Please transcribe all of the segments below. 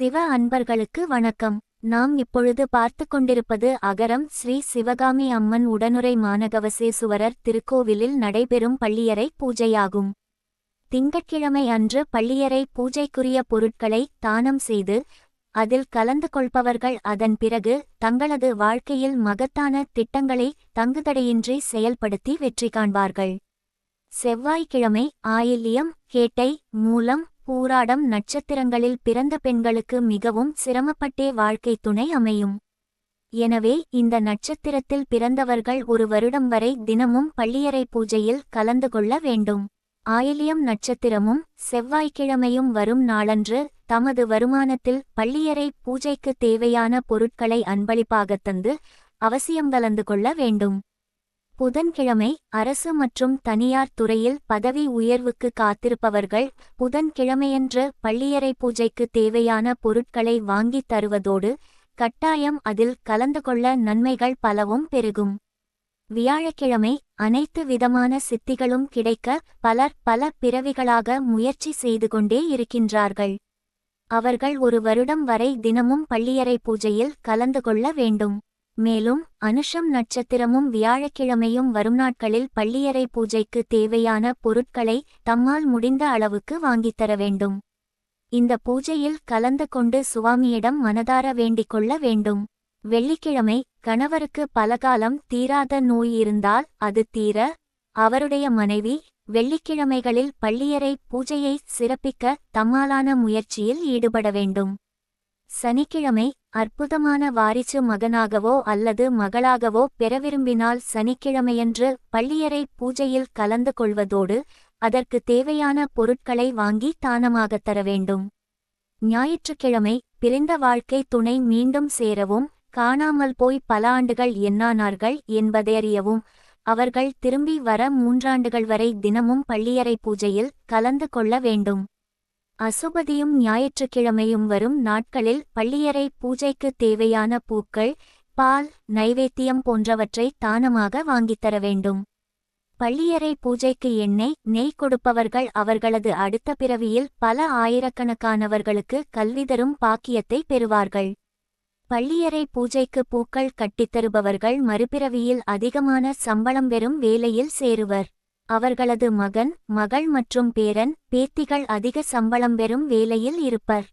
சிவ அன்பர்களுக்கு வணக்கம். நாம் இப்பொழுது பார்த்து கொண்டிருப்பது அகரம் ஸ்ரீ சிவகாமி அம்மன் உடனுரை மாநகவசேசுவரர் திருக்கோவிலில் நடைபெறும் பள்ளியறை பூஜையாகும். திங்கட்கிழமை அன்று பள்ளியறை பூஜைக்குரிய பொருட்களை தானம் செய்து அதில் கலந்து கொள்பவர்கள் அதன் பிறகு தங்களது வாழ்க்கையில் மகத்தான திட்டங்களை தங்குதடையின்றி செயல்படுத்தி வெற்றி காண்பார்கள். செவ்வாய்க்கிழமை ஆயில்யம் கேட்டை மூலம் பூராடம் நட்சத்திரங்களில் பிறந்த பெண்களுக்கு மிகவும் சிரமப்பட்டே வாழ்க்கை துணை அமையும். எனவே இந்த நட்சத்திரத்தில் பிறந்தவர்கள் ஒரு வருடம் வரை தினமும் பள்ளியறை பூஜையில் கலந்து கொள்ள வேண்டும். ஆயிலியம் நட்சத்திரமும் செவ்வாய்க்கிழமையும் வரும் நாளன்று தமது வருமானத்தில் பள்ளியறை பூஜைக்கு தேவையான பொருட்களை அன்பளிப்பாக தந்து அவசியம் கலந்து கொள்ள வேண்டும். புதன்கிழமை அரசு மற்றும் தனியார் துறையில் பதவி உயர்வுக்கு காத்திருப்பவர்கள் புதன்கிழமையன்று பள்ளியறை பூஜைக்கு தேவையான பொருட்களை வாங்கித் தருவதோடு கட்டாயம் அதில் கலந்து கொள்ள நன்மைகள் பலவும் பெருகும். வியாழக்கிழமை அனைத்து விதமான சித்திகளும் கிடைக்க பலர் பல பிறவிகளாக முயற்சி செய்து கொண்டே இருக்கின்றார்கள். அவர்கள் ஒரு வருடம் வரை தினமும் பள்ளியறை பூஜையில் கலந்து கொள்ள வேண்டும். மேலும் அனுஷம் நட்சத்திரமும் வியாழக்கிழமையும் வரும் நாட்களில் பள்ளியறை பூஜைக்கு தேவையான பொருட்களை தம்மால் முடிந்த அளவுக்கு வாங்கித் தர வேண்டும். இந்த பூஜையில் கலந்து கொண்டு சுவாமியிடம் மனதார வேண்டிக் கொள்ள வேண்டும். வெள்ளிக்கிழமை கணவருக்கு பலகாலம் தீராத நோய் இருந்தால் அது தீர அவருடைய மனைவி வெள்ளிக்கிழமைகளில் பள்ளியறை பூஜையை சிறப்பிக்க தம்மாலான முயற்சியில் ஈடுபட வேண்டும். சனிக்கிழமை அற்புதமான வாரிசு மகனாகவோ அல்லது மகளாகவோ பெற விரும்பினால் சனிக்கிழமையன்று பள்ளியறை பூஜையில் கலந்து கொள்வதோடு அதற்கு தேவையான பொருட்களை வாங்கி தானமாகத் தர வேண்டும். ஞாயிற்றுக்கிழமை பிரிந்த வாழ்க்கை துணை மீண்டும் சேரவும் காணாமல் போய் பல ஆண்டுகள் என்னானார்கள் என்பதையறியவும் அவர்கள் திரும்பி வர மூன்றாண்டுகள் வரை தினமும் பள்ளியறை பூஜையில் கலந்து கொள்ள வேண்டும். அசுபதியும் ஞாயிற்றுக்கிழமையும் வரும் நாட்களில் பள்ளியறை பூஜைக்கு தேவையான பூக்கள் பால் நைவேத்தியம் போன்றவற்றை தானமாக வாங்கித் தர வேண்டும். பள்ளியறை பூஜைக்கு எண்ணெய் நெய் கொடுப்பவர்கள் அவர்களது அடுத்த பிறவியில் பல ஆயிரக்கணக்கானவர்களுக்கு கல்வி தரும் பாக்கியத்தை பெறுவார்கள். பள்ளியறை பூஜைக்கு பூக்கள் கட்டித்தருபவர்கள் மறுபிறவியில் அதிகமான சம்பளம் பெறும் வேலையில் சேருவர். அவர்களது மகன் மகள் மற்றும் பேரன் பேத்திகள் அதிக சம்பளம் பெறும் வேலையில் இருப்பர்.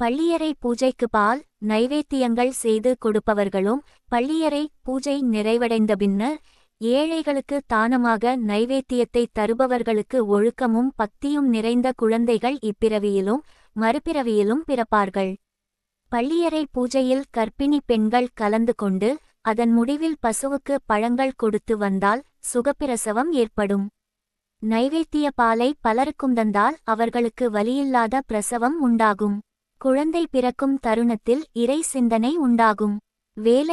பள்ளியறை பூஜைக்கு பால் நைவேத்தியங்கள் செய்து கொடுப்பவர்களும் பள்ளியறை பூஜை நிறைவடைந்த பின்னர் ஏழைகளுக்கு தானமாக நைவேத்தியத்தை தருபவர்களுக்கு ஒழுக்கமும் பக்தியும் நிறைந்த குழந்தைகள் இப்பிறவியிலும் மறுபிறவியிலும் பிறப்பார்கள். பள்ளியறை பூஜையில் கர்ப்பிணி பெண்கள் கலந்து கொண்டு அதன் முடிவில் பசுவுக்கு பழங்கள் கொடுத்து வந்தால் சுகப்பிரசவம் ஏற்படும். நைவேத்திய பாலை பலருக்கும் தந்தால் அவர்களுக்கு வலியில்லாத பிரசவம் உண்டாகும். குழந்தை பிறக்கும் தருணத்தில் இறை சிந்தனை உண்டாகும். வேலை